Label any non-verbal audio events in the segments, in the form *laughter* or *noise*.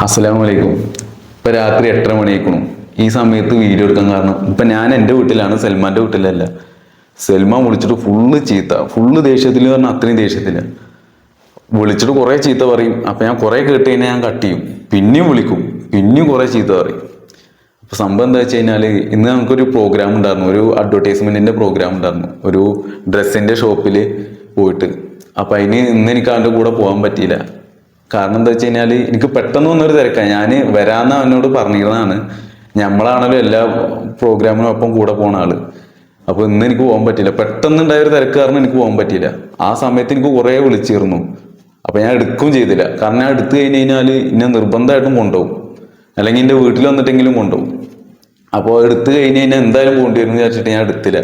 അസ്സലാമു അലൈക്കും ഇപ്പൊ രാത്രി എട്ടര മണിയേക്കണു ഈ സമയത്ത് വീഡിയോ എടുക്കാൻ കാരണം ഇപ്പൊ ഞാൻ എന്റെ വീട്ടിലാണ് സൽമാന്റെ വീട്ടിലല്ല. സൽമാൻ വിളിച്ചിട്ട് ഫുള്ള് ചീത്ത ഫുള്ള് ദേഷ്യത്തിൽ പറഞ്ഞാൽ അത്രയും ദേഷ്യത്തിൽ. വിളിച്ചിട്ട് കുറേ ചീത്ത പറയും. അപ്പൊ ഞാൻ കുറേ കേട്ട് കഴിഞ്ഞാൽ ഞാൻ കട്ട് ചെയ്യും. പിന്നെയും വിളിക്കും. പിന്നെയും കുറേ ചീത്ത പറയും. അപ്പൊ സംഭവം എന്താ വെച്ച് കഴിഞ്ഞാൽ ഇന്ന് നമുക്കൊരു പ്രോഗ്രാം ഉണ്ടായിരുന്നു. ഒരു അഡ്വർടൈസ്മെന്റിന്റെ പ്രോഗ്രാം ഉണ്ടായിരുന്നു. ഒരു ഡ്രസ്സിന്റെ ഷോപ്പിൽ പോയിട്ട്. അപ്പൊ അതിന് ഇന്ന് എനിക്ക് അവന്റെ കൂടെ പോകാൻ പറ്റിയില്ല. കാരണം എന്താ വെച്ച് കഴിഞ്ഞാൽ എനിക്ക് പെട്ടെന്ന് വന്നൊരു തിരക്കാണ് ഞാൻ വരാന്ന് അവനോട് പറഞ്ഞിരുന്നതാണ്. ഞമ്മളാണല്ലോ എല്ലാ പ്രോഗ്രാമിനും ഒപ്പം കൂടെ പോണ ആൾ. അപ്പൊ ഇന്ന് എനിക്ക് പോകാൻ പറ്റില്ല പെട്ടെന്ന് ഉണ്ടായ ഒരു തിരക്ക് കാരണം എനിക്ക് പോകാൻ പറ്റിയില്ല. ആ സമയത്ത് എനിക്ക് കുറേ വിളിച്ചിരുന്നു. അപ്പൊ ഞാൻ എടുക്കും ചെയ്തില്ല. കാരണം ഞാൻ എടുത്തു കഴിഞ്ഞ് കഴിഞ്ഞാൽ എന്നെ നിർബന്ധമായിട്ടും കൊണ്ടുപോകും. അല്ലെങ്കിൽ എന്റെ വീട്ടിൽ വന്നിട്ടെങ്കിലും കൊണ്ടുപോകും. അപ്പോൾ എടുത്തു കഴിഞ്ഞ് കഴിഞ്ഞാൽ എന്തായാലും പോകേണ്ടി വിചാരിച്ചിട്ട് ഞാൻ എടുത്തില്ല.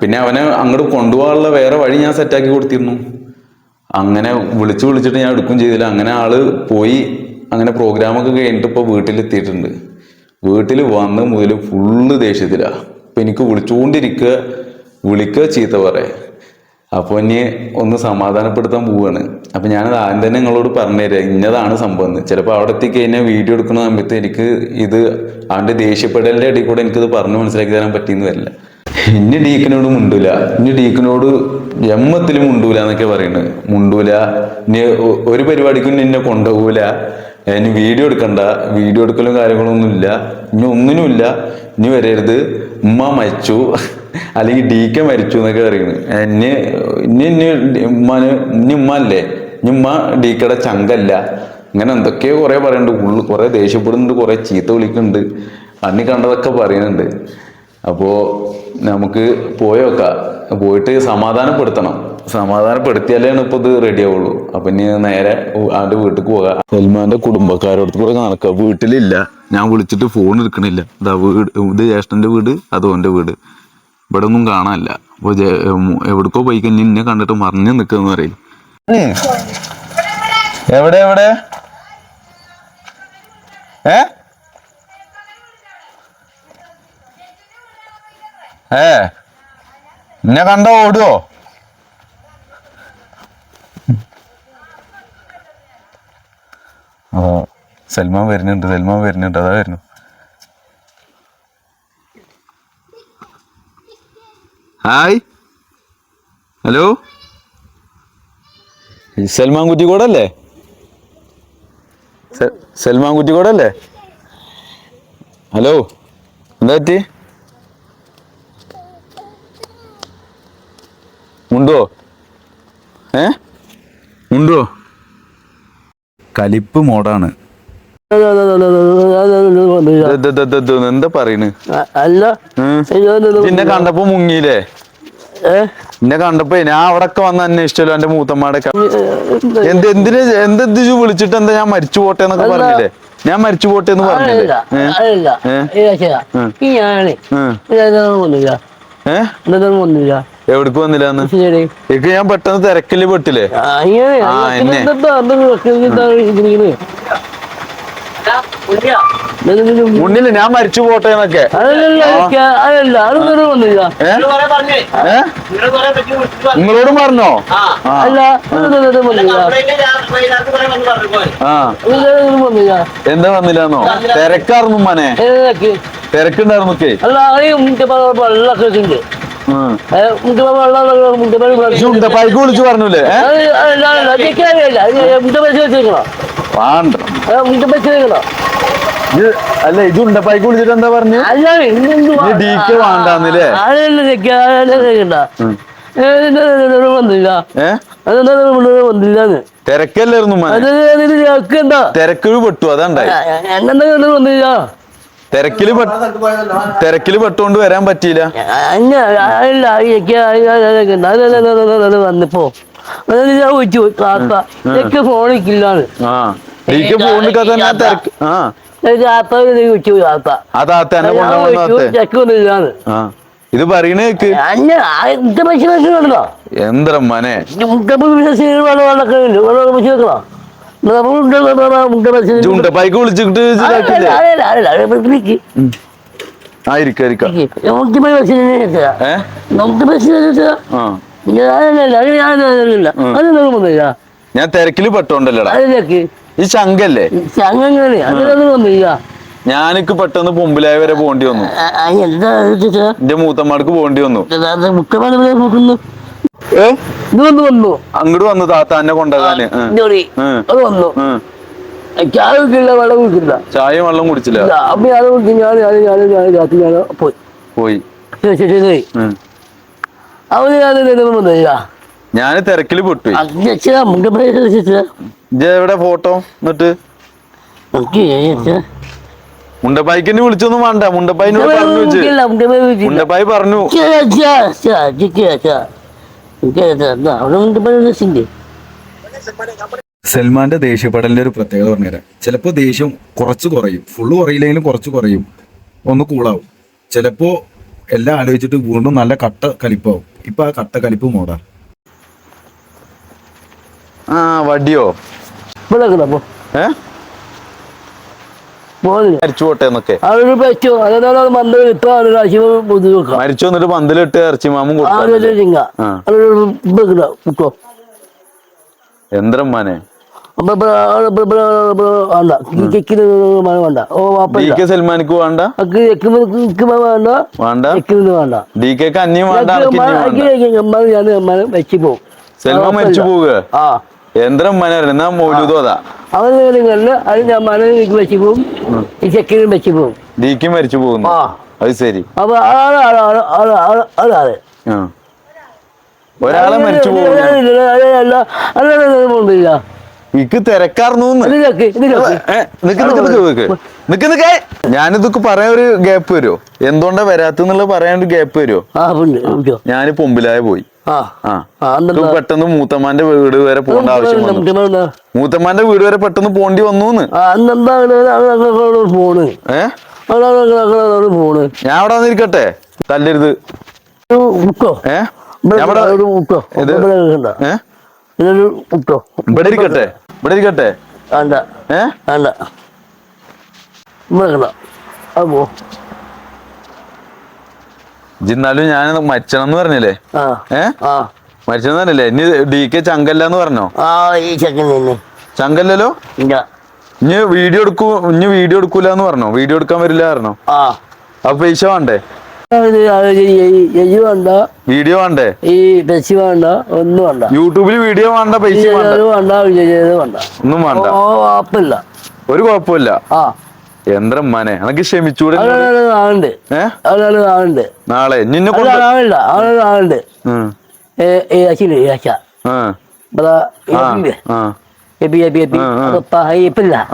പിന്നെ അവനെ അങ്ങോട്ട് കൊണ്ടുപോകാനുള്ള വേറെ വഴി ഞാൻ സെറ്റാക്കി കൊടുത്തിരുന്നു. അങ്ങനെ വിളിച്ചു വിളിച്ചിട്ട് ഞാൻ എടുക്കും ചെയ്തില്ല. അങ്ങനെ ആൾ പോയി. അങ്ങനെ പ്രോഗ്രാമൊക്കെ കഴിഞ്ഞിട്ട് ഇപ്പോൾ വീട്ടിലെത്തിയിട്ടുണ്ട്. വീട്ടിൽ വന്ന് മുതൽ ഫുള്ള് ദേഷ്യത്തിലാ. അപ്പൊ എനിക്ക് വിളിച്ചുകൊണ്ടിരിക്കുക വിളിക്കുക ചീത്ത പറയാം. അപ്പൊ ഇനി ഒന്ന് സമാധാനപ്പെടുത്താൻ പോവാണ്. അപ്പൊ ഞാനത് ആദ്യം തന്നെ നിങ്ങളോട് പറഞ്ഞുതരാം ഇന്നതാണ് സംഭവം ചിലപ്പോൾ അവിടെ എത്തിക്കഴിഞ്ഞാൽ വീഡിയോ എടുക്കുന്ന സമയത്ത് എനിക്ക് ഇത് ആണ്ട് ദേഷ്യപ്പെടലിന്റെ ഇടയിൽ കൂടെ എനിക്കിത് പറഞ്ഞു മനസ്സിലാക്കി തരാൻ പറ്റിയെന്ന് വരില്ല. ഇനി ഡീക്കനോട് മുണ്ടൂല. ഇനി ഡീക്കനോട് എമ്മത്തിൽ മുണ്ടൂല എന്നൊക്കെ പറയുന്നത് മുണ്ടൂല. ഇനി ഒരു പരിപാടിക്കും നിന്നെ കൊണ്ടുപോകൂല. ഇനി വീഡിയോ എടുക്കണ്ട. വീഡിയോ എടുക്കലും കാര്യങ്ങളൊന്നും ഇല്ല. ഇനി ഒന്നിനുമില്ല ഇനി വരരുത്. ഉമ്മ മരിച്ചു. *laughs* അല്ലെങ്കിൽ ഡി മരിച്ചു എന്നൊക്കെ പറയുന്നത് എന്നെ ഇനി ഇനി ഉമ്മാന് ഇനി ഉമ്മ അല്ലേ? ഇനി ഉമ്മ ഡി കെയുടെ ചങ്കല്ല. അങ്ങനെ എന്തൊക്കെയോ കുറെ പറയുന്നുണ്ട് ഉള്ളു കുറെ ദേഷ്യപ്പെടുന്നുണ്ട്. കുറെ ചീത്ത വിളിക്കുന്നുണ്ട്. അന്നി കണ്ടതൊക്കെ പറയുന്നുണ്ട് അപ്പോ നമുക്ക് പോയോക്കാം പോയിട്ട് സമാധാനപ്പെടുത്തണം. സമാധാനപ്പെടുത്തിയാലാണ് ഇപ്പൊ ഇത് റെഡി ആവുള്ളൂ. അപ്പൊ ഇനി നേരെ ആന്റെ വീട്ടിൽ പോകാം. സൽമാന്റെ കുടുംബക്കാരോടത്ത് കൂടെ നടക്കുക വീട്ടിലില്ല. ഞാൻ വിളിച്ചിട്ട് ഫോൺ എടുക്കണില്ല. ഇതാ വീട് ഇത് ജ്യേഷ്ഠന്റെ വീട് അത് ഓന്റെ വീട്. ഇവിടെ ഒന്നും കാണാനില്ല അപ്പൊ എവിടക്കോ പോയി കഴിഞ്ഞ് കണ്ടിട്ട് മറിഞ്ഞു നിക്കുന്ന പറയും എവിടെ എവിടെ? ഏ? ഏ? എന്നെ കണ്ടോ ഓടുവോ? അതോ സൽമാൻ വരുന്നുണ്ട് സൽമാൻ വരുന്നുണ്ട്. അതാ വരുന്നു. ഹായ്. ഹലോ? സൽമാൻ കുറ്റിക്കോടല്ലേ? സൽമാൻ കുറ്റിക്കോടല്ലേ? ഹലോ? എന്താ പറ്റി? മുണ്ടോ? ഏ? ഉണ്ടോ കലിപ്പ് മോഡാണ്. എന്താ പറയണ്? അല്ല. ഉം. എന്നെ കണ്ടപ്പോ മുങ്ങിയില്ലേ? എന്നെ കണ്ടപ്പോ ഞാൻ അവിടെ ഒക്കെ വന്ന് അന്വേഷിച്ചല്ലോ എന്റെ മൂത്തമ്മാടെ എന്ത്? എന്തിന് എന്ത് വിളിച്ചിട്ട് എന്താ ഞാൻ മരിച്ചു പോട്ടെ എന്നൊക്കെ. പറഞ്ഞില്ലേ? ഞാൻ മരിച്ചു പോട്ടെ എന്ന് പറഞ്ഞില്ലേ? ഏ? എവിടേക്ക് വന്നില്ലാന്ന്? ഇക്ക് ഞാൻ പെട്ടെന്ന് തിരക്കിൽ പെട്ടില്ലേ? മുന്നിൽ ഞാൻ മരിച്ചു പോട്ടെ എന്നൊക്കെ. നിങ്ങളോട് പറഞ്ഞോ? എന്താ വന്നില്ലാന്നോ? തിരക്കാർന്നു മനെ തിരക്കുണ്ടായിരുന്നു അല്ല വിളിച്ചു പറഞ്ഞൂലേ ഏ വേണ്ട ഇത് അല്ല ഇത് ഉണ്ടപ്പായിക്ക് വിളിച്ചിട്ട് എന്താ പറഞ്ഞു ഡി കെ വേണ്ടാന്നില്ലേ തിരക്കല്ലായിരുന്നു തിരക്കിൽ പെട്ടു അതാണ്ടായി വന്നില്ല തിരക്കിൽ തിരക്കിൽ പെട്ടുകൊണ്ട് വരാൻ പറ്റിയില്ല വന്നിപ്പോ ഫോണിക്കില്ലാണ് ആ ഇത് പറയണേക്ക് അല്ല ഇന്റെ പൈസ വെച്ചിട്ടുണ്ടോ എന്താ മനെ ഉണ്ട് വിളിച്ചിട്ട് ആയിരിക്കാം ആയിരിക്കാം നോക്കുന്നില്ല ഞാൻ തിരക്കിൽ പെട്ടോണ്ടല്ലടാ. ഈ വന്നില്ല. ഞാനിക്ക് പെട്ടെന്ന് പൊമ്പിലായ വരെ പോണ്ടി വന്നു. എന്റെ മൂത്തമ്മാർക്ക് പോണ്ടി വന്നു. ഏ? ഇത് വന്നു വന്നു. അങ്ങോട്ട് വന്നു കൊണ്ടുപോകാന്. ജോലി ഉം. അത് വന്നു. ചായ കുടിക്കില്ല വെള്ളം കുടിക്കില്ല ചായയും വെള്ളം കുടിച്ചില്ല? അപ്പൊ ഞാൻ കുടിക്കും ഞാൻ ഞാൻ ഞാൻ ഞാൻ രാത്രി ഞാൻ പോയി. പോയി. ശരി ശരി ശരി. ഉം. അവന് ഞാൻ ഇതൊന്നും വന്നില്ല ഞാൻ തിരക്കിൽ പൊട്ടുപോയി. അച്ഛാ എവിടെ ഫോട്ടോ? എന്നിട്ട്? മുണ്ടപ്പായിക്കിനെ വിളിച്ചൊന്നും വേണ്ട. മുണ്ടപ്പായിനോട് പറഞ്ഞു മുണ്ടപ്പായി പറഞ്ഞു. സൽമാന്റെ ദേഷ്യപ്പെടലിന്റെ ഒരു പ്രത്യേകത പറഞ്ഞുതരാം. ചിലപ്പോൾ ദേഷ്യം കുറച്ച് കുറയും. ഫുള്ള് കുറയില്ലെങ്കിലും കുറച്ച് കുറയും. ഒന്ന് കൂളാവും ചിലപ്പോ എല്ലാം ആലോചിച്ചിട്ട് വീണ്ടും നല്ല കട്ട കലിപ്പാവും. ഇപ്പൊ ആ കട്ട കലിപ്പ് മോടാ ആ വടിയോ? ഏ മരിച്ചു പോട്ടെ എന്നൊക്കെ അവർ പറ്റോ അതാണ് മന്ദം ഇപ്പൊ അവർ രാശിയും ബുദ്ധി വെക്കാം മരിച്ചു പന്തലിട്ട് ഇറച്ചി മാമും എന്തരമ്മാനെ സൽമാനിക്ക് വേണ്ട? വേണ്ട. വേണ്ട? ഡി അന്യം വേണ്ട സൽമാൻ മരിച്ചു പോവുക? ആ എന്തരമ്മാനെ എന്നാ മൗലൂദോ അതാ. നിങ്ങളിൽ അത് അമ്മാനെ വെച്ച് പോകും ഈ ചെക്കിനും വെച്ച് പോകും ദീക്കും മരിച്ചു പോകുന്നു. ആ. അത് ശരി. അപ്പൊ ആൾ ആൾ ആൾ ആൾ ആൾ ആളാണ് ആ ഒരാളെ മരിച്ചു പോകുന്നു. ഇക്ക് തിരക്കാർന്നു നിക്ക് നിക്ക് ഞാനിതൊക്കെ പറയാൻ ഒരു ഗ്യാപ്പ് വരുമോ എന്തുകൊണ്ടാ വരാത്തെന്നുള്ളത് പറയാൻ ഒരു ഗ്യാപ്പ് വരുമോ ഞാൻ പൊമ്പിലായ പോയി. പെട്ടെന്ന് മൂത്തമാന്റെ വീട് വരെ പോകേണ്ട ആവശ്യം വന്നു മൂത്തമ്മാന്റെ വീട് വരെ പെട്ടെന്ന് പോണ്ടി വന്നു ഞാൻ അവിടെ വന്നിരിക്കട്ടെ തല്ലരുത് ഇവിടെ ഇരിക്കട്ടെ ഇവിടെ ഇരിക്കട്ടെ വേണ്ട ഏ വേണ്ട ഇവിടെ അത് പോ ഇജിന്നാലും ഞാൻ മരിച്ചണം എന്ന് പറഞ്ഞില്ലേ? ഏ? മരിച്ചെന്ന് പറഞ്ഞില്ലേ? ഇനി ഡി കെ ചങ്കല്ല എന്ന് പറഞ്ഞോ ചങ്കല്ലോ ചങ്കല്ലല്ലോ? ഇനി വീഡിയോ എടുക്കൂ ഇനി വീഡിയോ എടുക്കൂല എന്ന് പറഞ്ഞോ? വീഡിയോ എടുക്കാൻ വരില്ല പറഞ്ഞോ? അപ്പൊ പൈസ വേണ്ടേ? വീഡിയോ വേണ്ടേ? ഈ ടച്ച് വേണ്ട ഒന്നും വേണ്ട. യൂട്യൂബിൽ വീഡിയോ വേണ്ട പൈസ വേണ്ട. ഒന്നും വേണ്ട. ഒരു കുഴപ്പമില്ല. ആ. യന്ത്രമ്മനെ എനിക്ക് ക്ഷമിച്ചൂടെ അതാണ് ആളുണ്ട്. ഏ? നാളെ. നിന്നെ കൊണ്ട്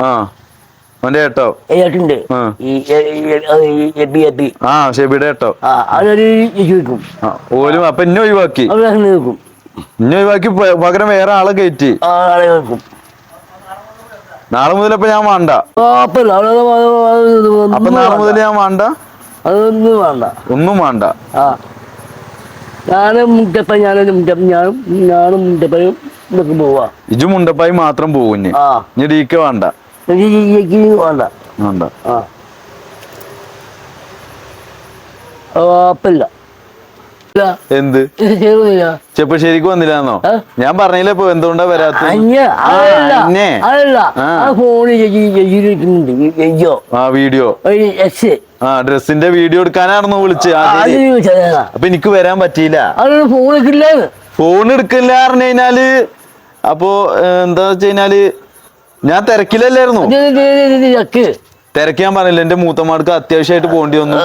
ആ. അവന്റെ ഏട്ടോ? ഏട്ടുണ്ട് ഷെബിയുടെ ഏട്ടോ? ഓലും അപ്പൊ ഇന്നെ ഒഴിവാക്കി. ഒഴിവാക്കി പകരം വേറെ ആളെ കയറ്റി. ആളെ നാളെ മുതലപ്പൊ ഞാൻ വേണ്ട. അപ്പൊ നാളെ മുതൽ ഞാൻ വേണ്ട? അതൊന്നും വേണ്ട. ഒന്നും വേണ്ട. ഞാനും മുറ്റപ്പ ഞാനും ഞാനും ഞാനും മുറ്റപ്പനും ഇതൊക്കെ പോവാ. ഇജു മുണ്ടപ്പായി മാത്രം പോകും ഇനി. ഡി കെ വേണ്ട. വേണ്ട. വേണ്ട. ആ. ഇല്ല എന്ത്? ചെപ്പ് ശരിക്കും വന്നില്ലാന്നോ? ഞാൻ പറഞ്ഞില്ല ഇപ്പൊ എന്തുകൊണ്ടാ വരാത്ത ആ. വീഡിയോ. ആ ഡ്രസ്സിന്റെ വീഡിയോ എടുക്കാനാണെന്നോ വിളിച്ച്. അപ്പൊ എനിക്ക് വരാൻ പറ്റിയില്ല. ഫോൺ എടുക്കില്ല പറഞ്ഞു കഴിഞ്ഞാൽ അപ്പോ എന്താ വെച്ച് കഴിഞ്ഞാൽ ഞാൻ തിരക്കിലല്ലായിരുന്നു. തിരക്ക് ഞാൻ പറഞ്ഞില്ല. എന്റെ മൂത്തമാർക്ക് അത്യാവശ്യമായിട്ട് പോകേണ്ടി വന്നു.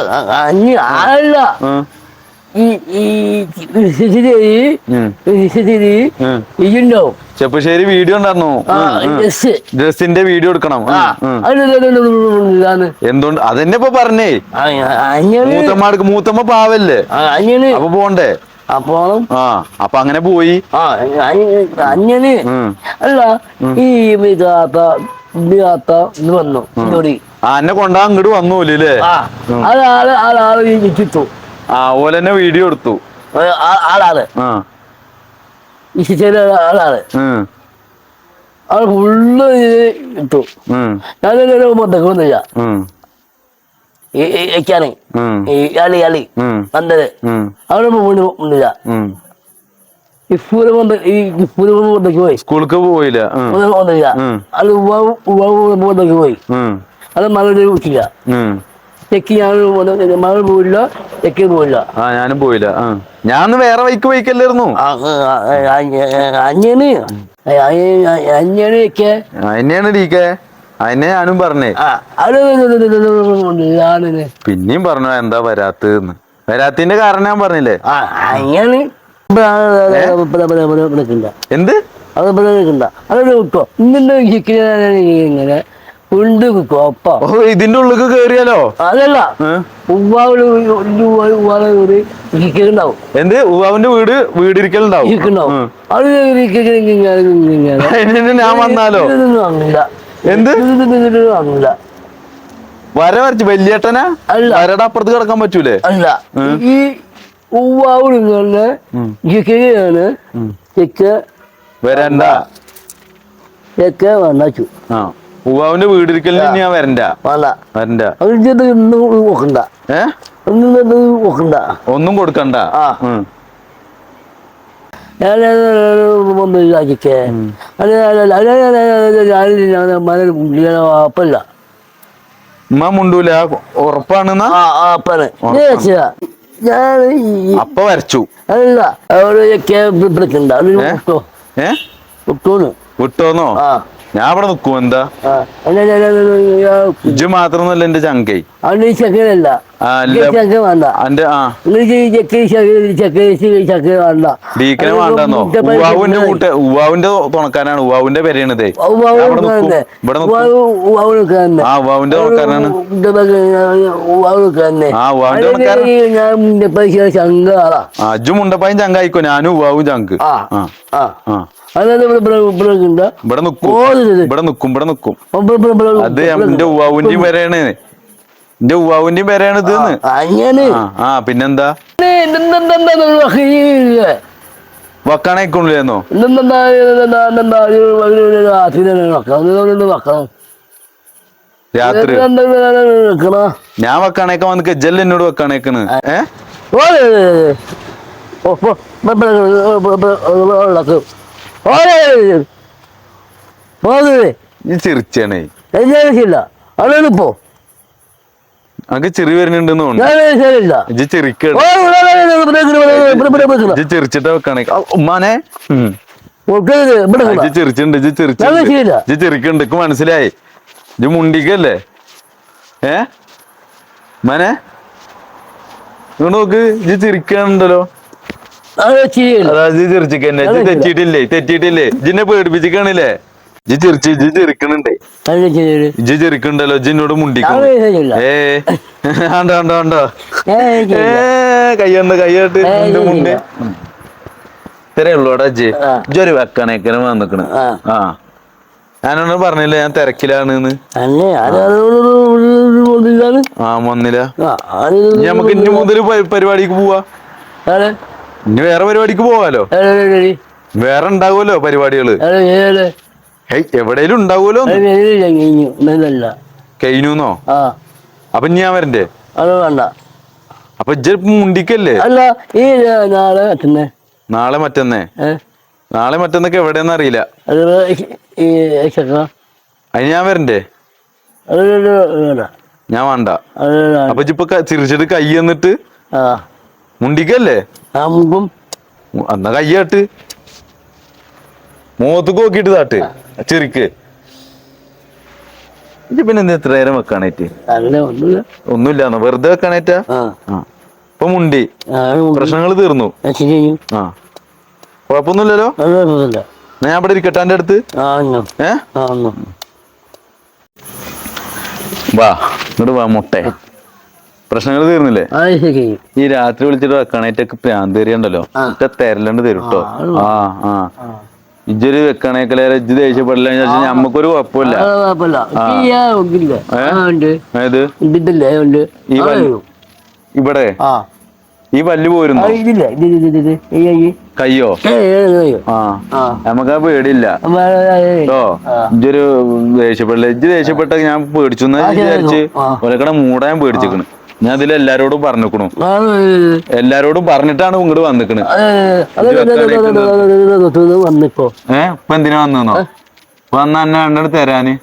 ഇതുണ്ടാവും ചെപ്പശ്ശേരി വീഡിയോ ഉണ്ടായിരുന്നു. ഡ്രസ്സിന്റെ വീഡിയോ എടുക്കണം. എന്തുകൊണ്ട്? അതെന്നെ ഇപ്പൊ പറഞ്ഞേ. മൂത്തമ്മക്ക് മൂത്തമ്മ പാവല്ലേ? അപ്പൊ പോണ്ടേ? അപ്പോളും ആ അപ്പൊ അങ്ങനെ പോയി. ഉം. അല്ല ഈ ഇത് വന്നു. ആ എന്നെ കൊണ്ടാ അങ്ങോട്ട് വന്നൂല്ലേ അതാൾ ആളാൾ ചിത്തു ആ ഓലെന്നെ വീഡിയോ എടുത്തു. ആളാണ്. ആ. ഈ ചില ആളാൾ ഉം, ആൾ ഫുള്ള് ഇട്ടു. ഞാനൊരു ഉം, ഈ അളി അളി ഉം, അവിടെ മുന്നില്ല കൊണ്ട് ഈ ഇപ്പൂരം കൊണ്ടേക്ക് പോയി. സ്കൂൾക്ക് പോയില്ല. കൊണ്ടില്ല. അത് കൊണ്ടേക്ക് പോയി. അത് മലയുടെ വിട്ടില്ല തെക്ക് ഞാൻ മകൾ പോയില്ല തെക്ക് പോയില്ല ആ ഞാനും പോയില്ല ആ ഞാൻ വേറെ വൈക്ക് വൈക്കല്ലായിരുന്നു അഞ്ഞന് അഞ്ഞനൊക്കെ അതിനെയാണ് ഡീക്കെ അതിനെ ഞാനും പറഞ്ഞേ പിന്നെയും പറഞ്ഞു എന്താ വരാത്ത വരാത്തിന്റെ കാരണം ഞാൻ പറഞ്ഞില്ലേ അഞ്ഞന് എന്ത് അത് നിൽക്കണ്ട ഇങ്ങനെ ഉണ്ട് കോപ്പ. ഇതിന്റെ ഉള്ളിക്ക് കേറിയാലോ? അതല്ല എന്ത്? ഉവാവിന്റെ വീട് വീടിരിക്കലുണ്ടാവും. അത് *laughs* ഞാൻ വന്നാലോ? എന്ത്? വാങ്ങില്ല വര വരച്ച് വലിയേട്ടനാ? അല്ല. വരയുടെ അപ്പുറത്ത് കിടക്കാൻ പറ്റൂലേ? അല്ല. ഈ ഉവ്വാവിൽ ഇങ്ങനെ ഉം. ഇരിക്കുകയാണ് ഉം. തെക്ക് വരണ്ട. തെക്ക് വന്നു ആ. ഉവാവിന്റെ വീടിരിക്കലിന് ഞാൻ വരണ്ട. വല്ല വരണ്ട. നോക്കണ്ട. നോക്കണ്ട. ഒന്നും കൊടുക്കണ്ട. അപ്പല്ല ഉമ്മ മുണ്ടൂല. ഉറപ്പാണെന്നാ? ഞാൻ അപ്പ വരച്ചു. അല്ല അവിടെ വിട്ടോന്ന്. ഞാൻ അവിടെ നിൽക്കും എന്താ ഇജ്ജ് മാത്രമൊന്നുമല്ല എന്റെ ചങ്കൈ. ചക്കരല്ല ഡീക്കനെ വേണ്ടെന്നോ? ഉവാവിന്റെ കൂട്ട ഉവാവിന്റെ തുണക്കാനാണ് ഉവാവിന്റെ ഇവിടെ ആ ഉവാവിന്റെ തുണക്കാരനാണ്. ആ, തുണക്കാരൻ. അജ്ജു മുണ്ടപ്പായും ചങ്കായിക്കോ. ഞാനും ഉവാവും ചങ്ക്. ആ ആ അതായത് ഇവിടെ ഇവിടെ ഇവിടെ ഉണ്ട് ഇവിടെ നിക്കും. ഇവിടെ നിക്കും ഇവിടെ നിക്കും. അത് എന്റെ ഉവാവിന്റെയും പെരയാണ് എന്റെ ഉവാവിന്റെ പേരാണ് ഇത് അങ്ങനെ. ആ പിന്നെന്താ? വക്കാണേക്കൊള്ളില്ലെന്നോ രാത്രി. ഞാൻ വെക്കാണേക്ക വന്ന് കെജല്ല എന്നോട് വെക്കാണേക്കണ് ഏ? ഈ അതെ അതാണിപ്പോ അനക്ക് ചെറി വരുന്നുണ്ടെന്ന് തോന്നുന്നു. ചെറിച്ചിട്ട് വെക്കാണേ. ഉമ്മാനെ? മനസ്സിലായി. ഇജ്ജ് മുണ്ടിക്കല്ലേ? ഏ? മനെ ഇങ്ങോട്ട് നോക്ക് ഇജ്ജ് ചിരിക്കണ്ടല്ലോ അത് ചിരിച്ചിക്കന്നെ തെറ്റിട്ടില്ലേ തെറ്റിയിട്ടില്ലേ? തെറ്റിയിട്ടില്ലേ? പേടിപ്പിച്ചിക്കാണില്ലേ? ഇജ്ജ് ചിരിച്ച് ഇജ്ജ് ചിരിക്കണുണ്ടേ. ഇജ്ജ് എന്നോട് ഞാൻ മുണ്ടിക്കണം. ഏ ആണ്ടോ ആണ്ടോ ആണ്ടോ ഏ കയ്യണ്ട് കയ്യായിട്ട് മുണ്ട്. ഇത്രേ ഉള്ളൂടാ ഇജ്ജ്. ആ. ഒരു വെക്കണേക്കനും വന്നിക്കണ്. ആ. ഞാനൊന്ന് പറഞ്ഞില്ല ഞാൻ തിരക്കിലാണ് ആ. വന്നില്ല. നമുക്ക് ഇനി മുതൽ പരിപാടിക്ക് പോവാ. ഇനി വേറെ പരിപാടിക്ക് പോവാലോ? വേറെ ഉണ്ടാവുമല്ലോ പരിപാടികൾ. ഹേയ് എവിടെയും ഉണ്ടാവുമല്ലോ കഴിഞ്ഞുന്നോ? അപ്പൊ ഇനി ഞാൻ വരണ്ടേ? അത് വേണ്ട. അപ്പൊ ഇജ്ജ് ഇപ്പൊ മുണ്ടിക്കല്ലേ? അല്ല ഈ നാളെ മറ്റന്നേ. നാളെ മറ്റന്നേ? നാളെ മറ്റന്നൊക്കെ എവിടെയെന്ന് അറിയില്ല. അത് അതിന് ഞാൻ വരണ്ടേ? ഞാൻ വേണ്ട. അപ്പൊ ഇപ്പൊ ചിരിച്ചിട്ട് കൈ എന്നിട്ട് മുണ്ടിക്കല്ലേ? എന്നാ കയ്യാട്ട് മുഖത്തേക്ക് നോക്കിയിട്ട് താട്ട്. ചെറിക്ക്. ഇജ്ജ് പിന്നെ എന്താ ഇത്ര നേരം വെക്കാണേറ്റ് ഒന്നുമില്ല. വെറുതെ വെക്കാണേറ്റാ ഇപ്പൊ മുണ്ടി. പ്രശ്നങ്ങൾ തീർന്നു. ആ കുഴപ്പമൊന്നുമില്ലല്ലോ ഞാൻ അവിടെ ഇരിക്കട്ടെ എന്റെ അടുത്ത്? ഏ? വാ ഇങ്ങോട്ട് വാ മുട്ടേ. പ്രശ്നങ്ങൾ തീർന്നില്ലേ? ഈ രാത്രി വിളിച്ചിട്ട് വെക്കാനായിട്ടൊക്കെ പ്രാന്ത് തരികണ്ടല്ലോ തരലുണ്ട് തരും കേട്ടോ ആ. ആ. ഇജ്ജൊരു വെക്കണേക്കലേറെ ഇജ്ജ് ദേഷ്യപ്പെടില്ല നമ്മക്കൊരു കുഴപ്പമില്ല. ഈ വൽ- ഇവിടെ? ഈ പല്ല് പോരുന്നു? കയ്യോ. ആ. നമുക്ക് ആ പേടിയില്ല. കേട്ടോ ഇജ്ജൊരു ദേഷ്യപ്പെടില്ല. ഇജ്ജ് ദേഷ്യപ്പെട്ട ഞാൻ പേടിച്ചു വിചാരിച്ച് ആ. ഒലക്കട മൂടാൻ പേടിച്ചിക്കണ്. ഞാൻ ഇതിൽ എല്ലാരോടും പറഞ്ഞിക്കണു എല്ലാരോടും പറഞ്ഞിട്ടാണ് ഇങ്ങോട്ട് വന്നിക്കണ് ഇപ്പൊ എന്തിനാ വന്നോ വന്ന തരാന്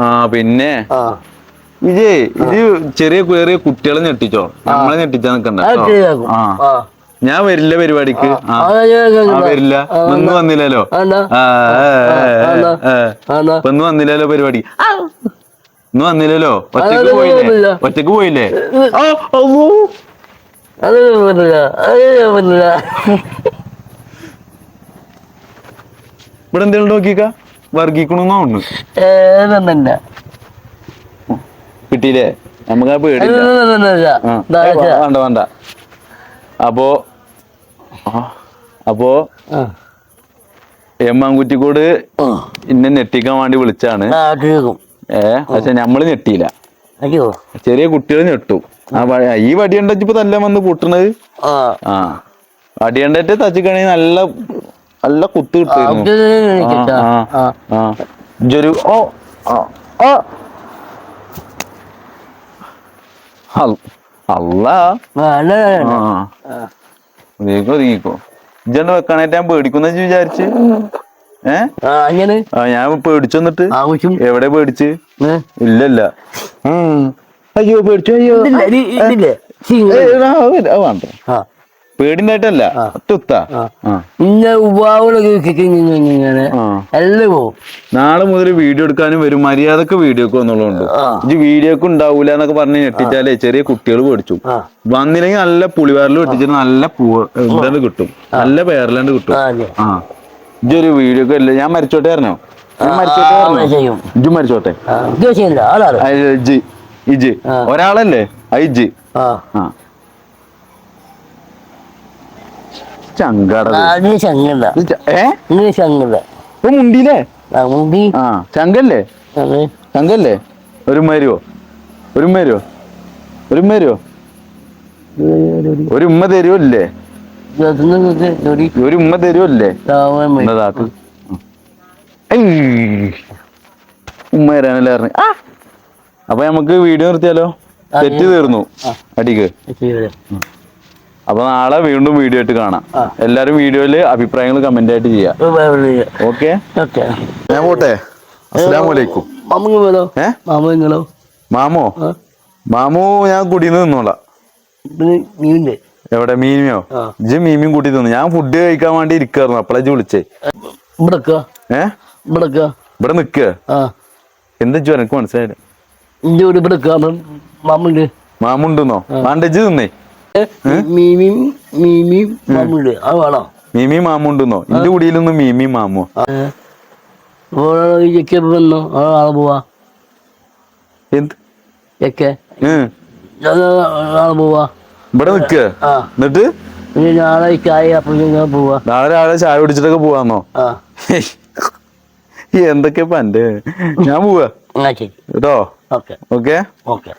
ആ പിന്നെ ഇജേ ഇത് ചെറിയ ചെറിയ കുട്ടികളെ ഞെട്ടിച്ചോ നമ്മളെ ഞെട്ടിച്ചാ നിക്കണ്ട ആ ഞാൻ വരില്ല പരിപാടിക്ക് വരില്ല ഒന്ന് വന്നില്ലല്ലോ ഒന്ന് വന്നില്ലല്ലോ പരിപാടി ഇന്ന് വന്നില്ലല്ലോ. ഒറ്റയ്ക്ക് പോയില്ലേ? ഒറ്റയ്ക്ക് പോയില്ലേ? ഇവിടെ എന്തെങ്കിലും നോക്കിക്ക? വർഗിക്കണമെന്നുണ്ട് കിട്ടിയില്ലേ? നമുക്ക് ആ പേടി വേണ്ട വേണ്ട. അപ്പോ അപ്പോ എം മാങ്കുറ്റിക്കോട് ഇന്നെ ഞെട്ടിക്കാൻ വേണ്ടി വിളിച്ചാണ്. കേൾക്കും ഏ പക്ഷെ നമ്മൾ ഞെട്ടിയില്ല. ചെറിയ കുട്ടികൾ ഞെട്ടു. ആ ഈ വടിയുണ്ടപ്പോ തല്ല വന്ന് കൂട്ടണത്? ആ. വടിയുണ്ടറ്റ് തച്ചിക്കണെങ്കിൽ നല്ല നല്ല കുത്ത് കിട്ടും. ഓ ഓ അല്ല ഒതുങ്ങിക്കോ. ഒതുങ്ങിക്കോ ഇജ്ജണ്ട് വെക്കാനായിട്ട് ഞാൻ പേടിക്കുന്ന വിചാരിച്ച്? ഞാൻ പേടിച്ചു വന്നിട്ട്. എവിടെ പേടിച്ച്? ഇല്ലല്ല. അയ്യോ പേടിച്ചു അയ്യോ. വേണ്ട. പേടിണ്ടായിട്ടല്ല ഇങ്ങനെ. നാളെ മുതൽ വീഡിയോ എടുക്കാനും വരും. മര്യാദയ്ക്ക് വീഡിയോക്ക് വന്നുള്ളതുണ്ട് ഇനി ഇത് വീഡിയോക്ക് ഉണ്ടാവൂല എന്നൊക്കെ പറഞ്ഞ് ഞെട്ടിച്ചാലേ ചെറിയ കുട്ടികൾ പേടിച്ചു. വന്നില്ലെങ്കിൽ നല്ല പുളിവാറിൽ വെട്ടിച്ചിട്ട് നല്ല പൂ കിട്ടും. നല്ല പേരലാണ്ട് കിട്ടും. ആ. ഇജ്ജൊരു വീഡിയോ ഒക്കെ അല്ലേ ഞാൻ മരിച്ചോട്ടെ അറിഞ്ഞോ ഇജ്ജു മരിച്ചോട്ടെ? ഇജ്ജ് ഇജു ഒരാളല്ലേ? ഐജ് ആ. ചങ്കട ആ ചങ്കല്ലേ? ചങ്കല്ലേ? ഒരു മരുവോ ഒരു മരുവോ ഒരു മരുവോ ഒരു ഉമ്മ തരുമോ ഒരു ഉമ്മ തരുമല്ലേ ഉമ്മ തരാനല്ലേ പറഞ്ഞു. ആ. അപ്പൊ നമുക്ക് വീഡിയോ നിർത്തിയാലോ? തെറ്റ് തീർന്നു. അടിക്ക്. അപ്പൊ നാളെ വീണ്ടും വീഡിയോ ആയിട്ട് കാണാം. എല്ലാരും വീഡിയോയിൽ അഭിപ്രായങ്ങൾ കമന്റ് ആയിട്ട് ചെയ്യാം. Okay okay. ഞാൻ പോട്ടെ. അസ്സലാമലൈക്കും മാമോ ആ. ഞാൻ കുടിന്ന് നിന്നോളാം. നീ എവിടെ മീമിയോ? ഇജ് ഇജ്ജ് മീമിയും കൂട്ടി തിന്നു. ഞാൻ ഫുഡ് കഴിക്കാൻ വേണ്ടി ഇരിക്കായിരുന്നു. അപ്പളേജ് ഇജ്ജ് വിളിച്ചേ. ഇവിടെ ഏ? ഇവിടെ ഇവിടെ നിക്ക. എന്താ ഇജ്ജ് എനിക്ക് മനസ്സിലായില്ല. ഇന്റെ ഇവിടക്ക മാമുണ്ട്. മാമുണ്ടെന്നോ? വേണ്ട ഇജ്ജ് തിന്നേ. മീമിയും മീമിയും മാമുണ്ട്. അത് വേണോ. മീമി മാമുണ്ടെന്നോ? ഇന്റെ കുടിയിലൊന്നും മീമി മാമോ വന്നോ ആളെ പോവാ. എന്ത്? പോവാ. ഇവിടെ നിക്ക് എന്നിട്ട്? നാളെ ചായ പോവാ. നാളെ രാവിലെ ചായ കുടിച്ചിട്ടൊക്കെ പോവാന്നോ? ആ. എന്തൊക്കെ പണ്ട്? ഞാൻ പോവാ. കേട്ടോ? ഓക്കെ. ഓക്കെ? ഓക്കെ.